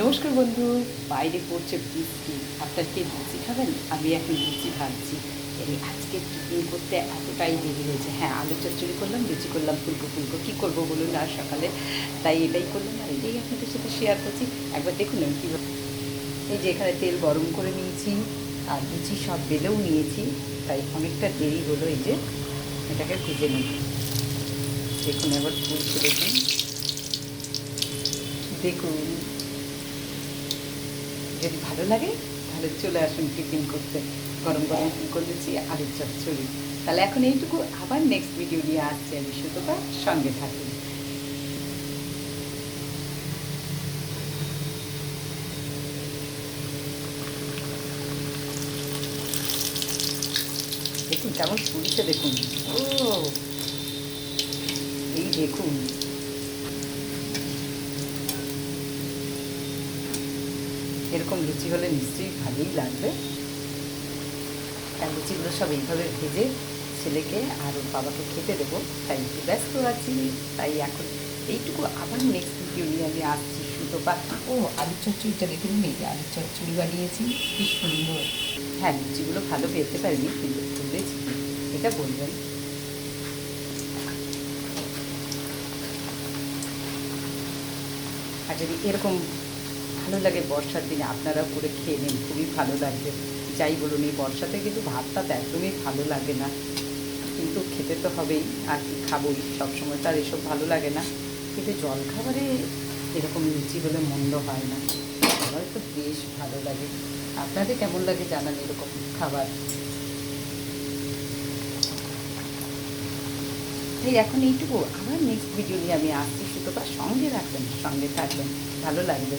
নমস্কার বন্ধু, বাইরে পড়ছে বৃষ্টি। আপনার কি লুচি খাবেন? আমি এখন লুচি ভাবছি এই আজকে টিফিন করতে এতটাই দেরি হয়েছে। হ্যাঁ আলু চচ্চড়ি করলাম, লুচি করলাম ফুলকো ফুলকো কী করব বলুন আর সকালে তাই এটাই করলাম। আর এটাই আপনাদের সাথে শেয়ার করছি। একবার দেখুন আমি কীভাবে এই যে এখানে তেল গরম করে নিয়েছি, আর লুচি সব বেলেও নিয়েছি। তাই অনেকটা দেরি হলো এই যে এটাকে খুঁজে নিই। দেখুন এবার ফুলছে। দেখুন দেখুন। যদি ভালো লাগে, তাহলে চলে আসুন টিফিন করতে। গরম গরম লুচি আলুর চচ্চড়ি তাহলে এখন এইটুকু আবার নেক্সট ভিডিও নিয়ে আসছি আমি। সুতোটা সঙ্গে থাকুন। দেখুন, কেমন ফুলছে দেখুন। ও, এই দেখুন। এরকম লুচি হলে নিশ্চয়ই ভালোই লাগবে। আর লুচিগুলো সব এইভাবে ভেজে ছেলেকে আর ওর বাবাকে খেতে দেবো। তাই একটু ব্যস্ত আছি, তাই এখন এইটুকু আবার নেক্সট ভিডিও নিয়ে আমি আসছি সুতো পা ও, আলুর চচ্চড়িটা দেখে নিন এই যে আলুর চচ্চড়ি বানিয়েছি, কি সুন্দর। হ্যাঁ লুচিগুলো ভালো পেতে পারিনি, কিন্তু ফুলেছি এটা বলবেন। আর যদি এরকম ভালো লাগে বর্ষার দিনে, আপনারাও করে খেয়ে নিন, খুবই ভালো লাগবে। যাই বলুন, এই বর্ষাতে কিন্তু ভাতটা তো একদমই ভালো লাগে না। কিন্তু খেতে তো হবেই, আর কি খাবোই, সবসময় তো আর এসব ভালো লাগে না। কিন্তু জলখাবারে এরকম লুচি হলে মন্দ হয় না। আমার তো বেশ ভালো লাগে। আপনাদের কেমন লাগে জানান এরকম খাবার? এই এখন এইটুকু, আবার নেক্সট ভিডিও নিয়ে আমি আসছি সুতোটা সঙ্গে রাখবেন সঙ্গে থাকবেন। ভালো লাগবে।